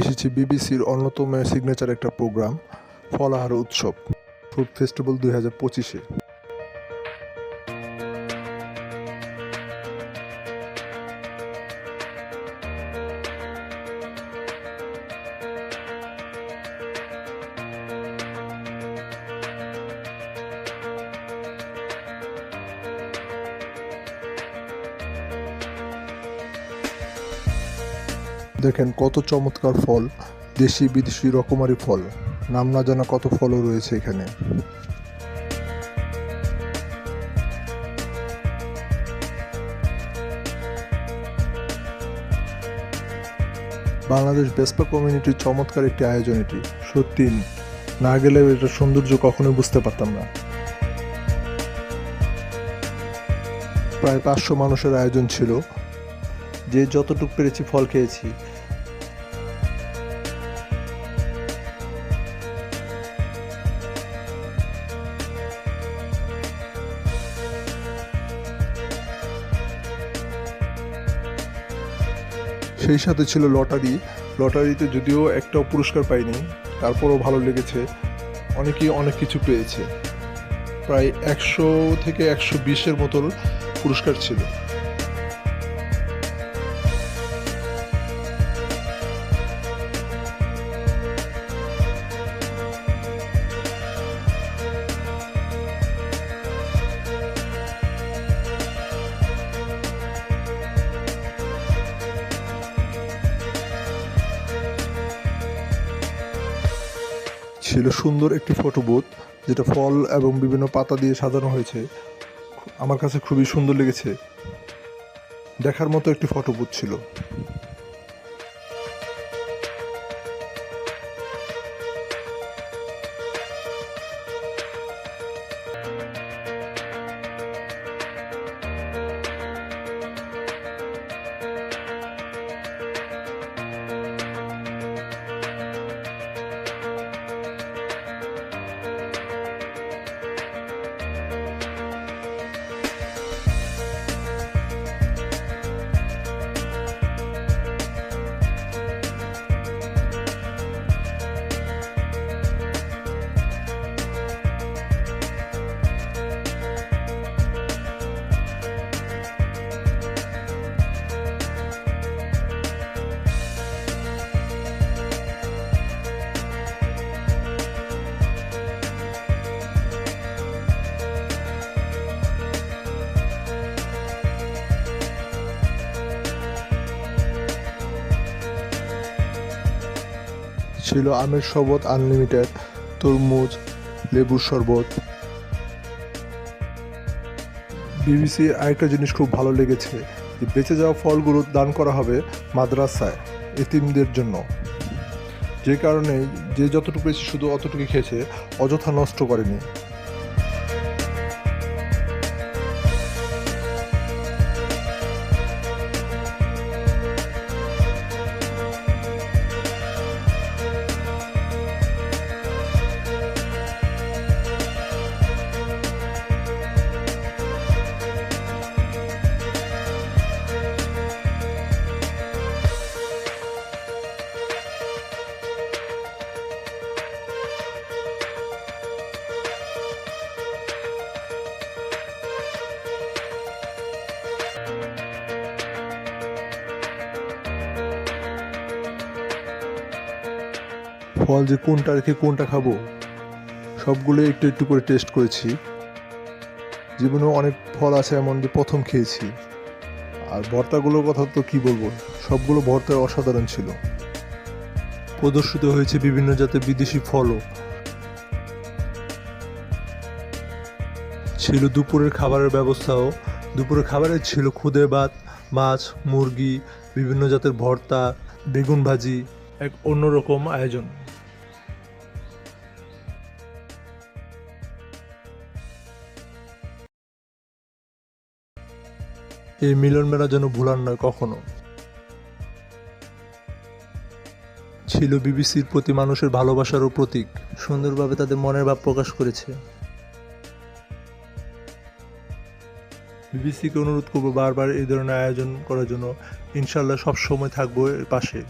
এসেছি বিবিসির অন্যতম সিগনেচার একটা প্রোগ্রাম ফলাহার উৎসব ফুড ফেস্টিভ্যাল দুই হাজার পঁচিশে। দেখেন কত চমৎকার ফল, দেশি বিদেশি রকমারি ফল। নাম না জানা কত ফলও রয়েছে এখানে। বাংলাদেশ বেসপা কমিউনিটির চমৎকার একটি আয়োজন এটি। সত্যি, না গেলে এটার সৌন্দর্য কখনোই বুঝতে পারতাম না। প্রায় পাঁচশো মানুষের আয়োজন ছিল। যে যতটুকু পেরেছি ফল খেয়েছি সেই সাথে ছিল লটারি। লটারিতে যদিও একটাও পুরস্কার পাইনি, তারপরও ভালো লেগেছে। অনেকেই অনেক কিছু পেয়েছে। প্রায় একশো থেকে একশো বিশের মতন পুরস্কার ছিল। ছিল সুন্দর একটি ফটো বুথ যেটা ফল এবং বিভিন্ন পাতা দিয়ে সাজানো হয়েছে। আমার কাছে খুবই সুন্দর লেগেছে। দেখার মতো একটি ফটো বুথ ছিল। ছিল আমের শরবত আনলিমিটেড তরমুজ, লেবুর শরবত। বিবিসির আরেকটা জিনিস খুব ভালো লেগেছে, যে বেঁচে যাওয়া ফলগুলো দান করা হবে মাদ্রাসায় এতিমদের জন্য। যে কারণে যে যতটুকু বেশি শুধু অতটুকু খেয়েছে, অযথা নষ্ট করেনি। ফল যে কোনটা রেখে কোনটা খাব, সবগুলো একটু একটু করে টেস্ট করেছি। জীবনেও অনেক ফল আছে এমন যে প্রথম খেয়েছি। আর ভর্তাগুলোর কথা তো কি বলব, সবগুলো ভর্তা অসাধারণ ছিল। প্রদর্শিত হয়েছে বিভিন্ন জাতের বিদেশি ফলও। ছিল দুপুরের খাবারের ব্যবস্থাও। দুপুরের খাবারে ছিল খুদে ভাত, মাছ, মুরগি, বিভিন্ন জাতের ভর্তা, বেগুন ভাজি, এক অন্যরকম আয়োজন। এই মিলন মেলা যেন ভুলার নয় কখনো। ছিল বিবিসির প্রতি মানুষের ভালোবাসারও প্রতীক। সুন্দরভাবে তাদের মনের ভাব প্রকাশ করেছে। বিবিসিকে অনুরোধ করব বারবার এই ধরনের আয়োজন করার জন্য। ইনশাল্লাহ সবসময় থাকব পাশে।